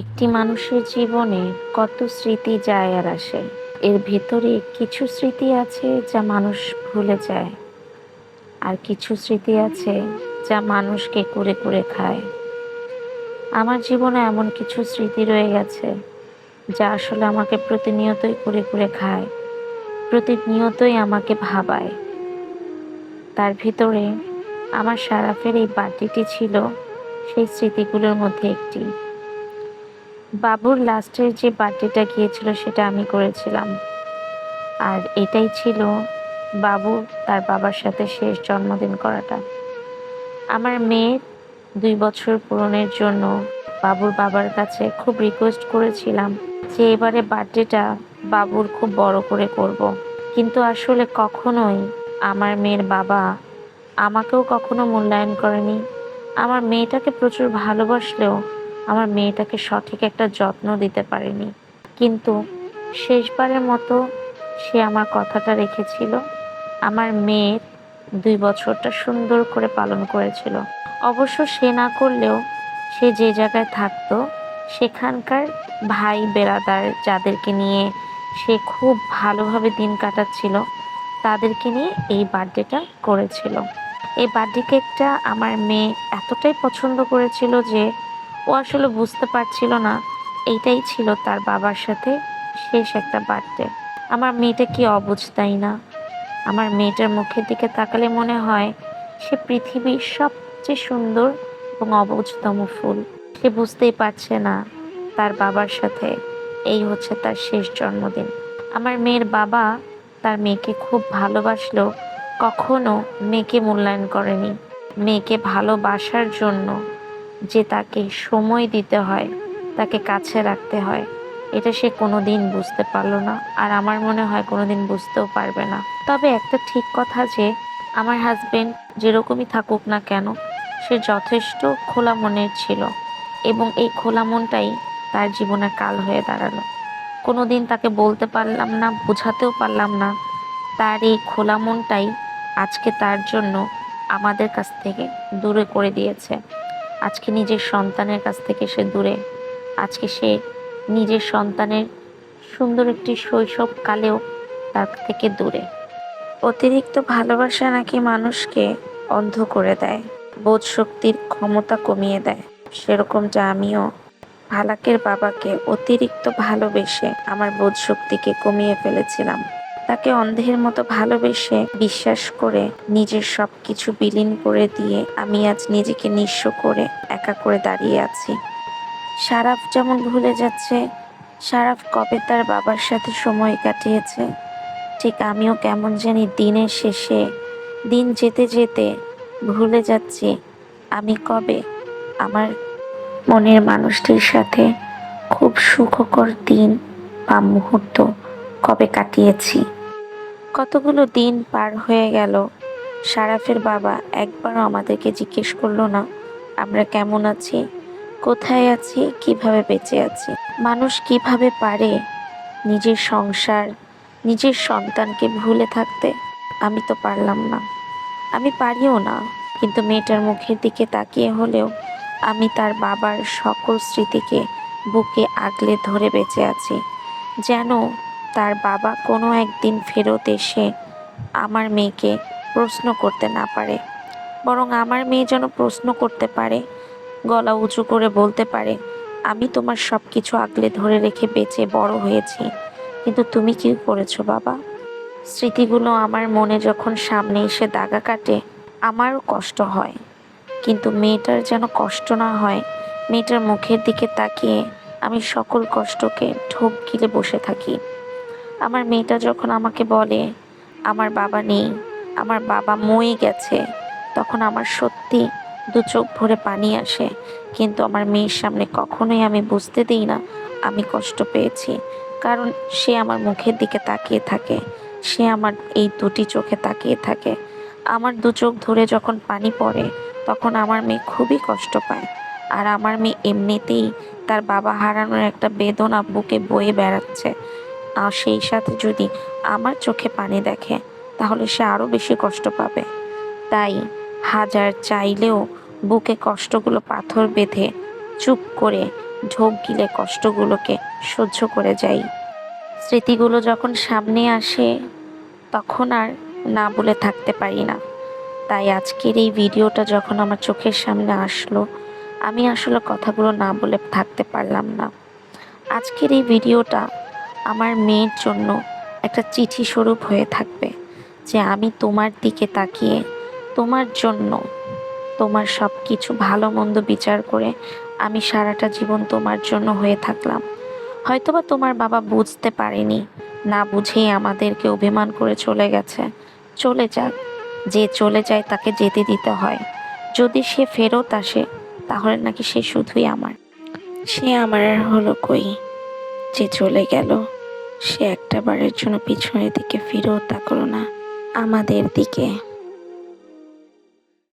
একটি মানুষের জীবনে কত স্মৃতি যায় আর আসে। এর ভেতরে কিছু স্মৃতি আছে যা মানুষ ভুলে যায়। আর কিছু স্মৃতি আছে যা মানুষকে করে করে খায়। আমার জীবনে এমন কিছু স্মৃতি রয়ে গেছে যা আসলে আমাকে প্রতিনিয়তই করে করে খায়, প্রতিনিয়তই আমাকে ভাবায়। তার ভিতরে আমার সারাফের এই বাটিটি ছিল সেই স্মৃতিগুলোর মধ্যে একটি। বাবুর লাস্টের যে বার্থডেটা গিয়েছিল সেটা আমি করেছিলাম। আর এটাই ছিল বাবু তার বাবার সাথে শেষ জন্মদিন করাটা। আমার মেয়ের দুই বছর পূরণের জন্য বাবুর বাবার কাছে খুব রিকোয়েস্ট করেছিলাম যে এবারে বার্থডেটা বাবুর খুব বড় করে করব। কিন্তু আসলে কখনোই আমার মেয়ের বাবা আমাকেও কখনো মূল্যায়ন করেনি। আমার মেয়েটাকে প্রচুর ভালোবাসলেও আমার মেয়েটাকে সঠিক একটা যত্ন দিতে পারেনি। কিন্তু শেষবারের মতো সে আমার কথাটা রেখেছিল। আমার মেয়ের দুই বছরটা সুন্দর করে পালন করেছিল। অবশ্য সে না করলেও সে যে জায়গায় থাকতো, সেখানকার ভাই বেড়াদার যাদেরকে নিয়ে সে খুব ভালোভাবে দিন কাটাচ্ছিল, তাদেরকে নিয়ে এই বার্থডেটা করেছিল। এই বার্থডে কেকটা আমার মেয়ে এতটাই পছন্দ করেছিল যে ও আসলে বুঝতে পারছিল না। এইটাই ছিল তার বাবার সাথে শেষ একটা বার্থডে আমার মেয়েটা কি অবুঝ তাই না? আমার মেয়েটার মুখের দিকে তাকালে মনে হয় সে পৃথিবীর সবচেয়ে সুন্দর এবং অবুঝতম ফুল। সে বুঝতেই পারছে না তার বাবার সাথে এই হচ্ছে তার শেষ জন্মদিন। আমার মেয়ের বাবা তার মেয়েকে খুব ভালোবাসলেও কখনো মেয়েকে মূল্যায়ন করেনি। মেয়েকে ভালোবাসার জন্য যে তাকে সময় দিতে হয়, তাকে কাছে রাখতে হয়, এটা সে কোনো দিন বুঝতে পারল না আর আমার মনে হয় কোনো দিন বুঝতেও পারবে না। তবে একটা ঠিক কথা যে, আমার হাজবেন্ড যেরকমই থাকুক না কেন, সে যথেষ্ট খোলা মনের ছিল এবং এই খোলা মনটাই তার জীবনে কাল হয়ে দাঁড়াল। কোনো দিন তাকে বলতে পারলাম না, বোঝাতেও পারলাম না, তার এই খোলা মনটাই আজকে তার জন্য আমাদের কাছ থেকে দূরে করে দিয়েছে। আজকে নিজের সন্তানের কাছ থেকে সে দূরে। আজকে সে নিজের সন্তানের সুন্দর একটি শৈশব কালেও তার থেকে দূরে। অতিরিক্ত ভালোবাসা নাকি মানুষকে অন্ধ করে দেয়, বোধ শক্তির ক্ষমতা কমিয়ে দেয়। সেরকমটা আমিও ভালাকের বাবাকে অতিরিক্ত ভালোবেসে আমার বোধ শক্তিকে কমিয়ে ফেলেছিলাম। তাকে অন্ধের মতো ভালোবেসে বিশ্বাস করে নিজের সব কিছু বিলীন করে দিয়ে আমি আজ নিজেকে নিঃস্ব করে একা করে দাঁড়িয়ে আছি। সারাফ যেমন ভুলে যাচ্ছে, সারাফ কবে তার বাবার সাথে সময় কাটিয়েছে, ঠিক আমিও কেমন জানি দিনের শেষে, দিন যেতে যেতে ভুলে যাচ্ছি আমি কবে আমার মনের মানুষটির সাথে খুব সুখকর দিন বা মুহূর্ত কবে কাটিয়েছি? কতগুলো দিন পার হয়ে গেল। সারাফের বাবা একবারও আমাদেরকে জিজ্ঞেস করল না, আমরা কেমন আছি? কোথায় আছি? কীভাবে বেঁচে আছি? মানুষ কীভাবে পারে নিজের সংসার, নিজের সন্তানকে ভুলে থাকতে? আমি তো পারলাম না। আমি পারিও না, কিন্তু মেয়েটার মুখের দিকে তাকিয়ে হলেও আমি তার বাবার সকল স্মৃতিকে বুকে আগলে ধরে বেঁচে আছি, যেন তার বাবা কোনো একদিন ফেরত এসে আমার মেয়েকে প্রশ্ন করতে না পারে, বরং আমার মেয়ে যেন প্রশ্ন করতে পারে, গলা উঁচু করে বলতে পারে, আমি তোমার সব কিছু আগলে ধরে রেখে বেঁচে বড় হয়েছি, কিন্তু তুমি কি করেছ বাবা? স্মৃতিগুলো আমার মনে যখন সামনে এসে দাগা কাটে, আমারও কষ্ট হয়। কিন্তু মেয়েটার যেন কষ্ট না হয়, মেয়েটার মুখের দিকে তাকিয়ে আমি সকল কষ্টকে ঢোক গিলে বসে থাকি। আমার মেয়েটা যখন আমাকে বলে, আমার বাবা নেই, আমার বাবা ময়ে গেছে, তখন আমার সত্যি দু চোখ ভরে পানি আসে। কিন্তু আমার মেয়ের সামনে কখনোই আমি বুঝতে দিই না, আমি কষ্ট পেয়েছি। কারণ সে আমার মুখের দিকে তাকিয়ে থাকে, সে আমার এই দুটি চোখে তাকিয়ে থাকে। আমার দু চোখ ধরে যখন পানি পড়ে, তখন আমার মেয়ে খুবই কষ্ট পায়। আর আমার মেয়ে এমনিতেই তার বাবা হারানোর একটা বেদনা বুকে বয়ে বেড়াচ্ছে। আর সেই সাথে যদি আমার চোখে পানি দেখে, তাহলে সে আরও বেশি কষ্ট পাবে। তাই হাজার চাইলেও বুকে কষ্টগুলো পাথর বেঁধে চুপ করে ঢোক গিলে কষ্টগুলোকে সহ্য করে যাই। স্মৃতিগুলো যখন সামনে আসে, তখন আর না বলে থাকতে পারি না। তাই আজকের এই ভিডিওটা যখন আমার চোখের সামনে আসলো, আমি আসলে কথাগুলো না বলে থাকতে পারলাম না। আজকের এই ভিডিওটা আমার মেয়ের জন্য একটা চিঠি স্বরূপ হয়ে থাকবে যে আমি তোমার দিকে তাকিয়ে তোমার জন্য তোমার সব কিছু ভালো মন্দ বিচার করে আমি সারাটা জীবন তোমার জন্য হয়ে থাকলাম। হয়তোবা তোমার বাবা বুঝতে পারেনি, না বুঝেই আমাদেরকে অভিমান করে চলে গেছে। চলে যাক, যে চলে যায় তাকে যেতে দিতে হয়। যদি সে ফেরত আসে, তাহলে নাকি সে শুধুই আমার। সে আমার আর হলো কই? যে চলে গেল। সে একটা বারের জন্য পিছনের দিকে ফিরেও তাকলো না আমাদের দিকে।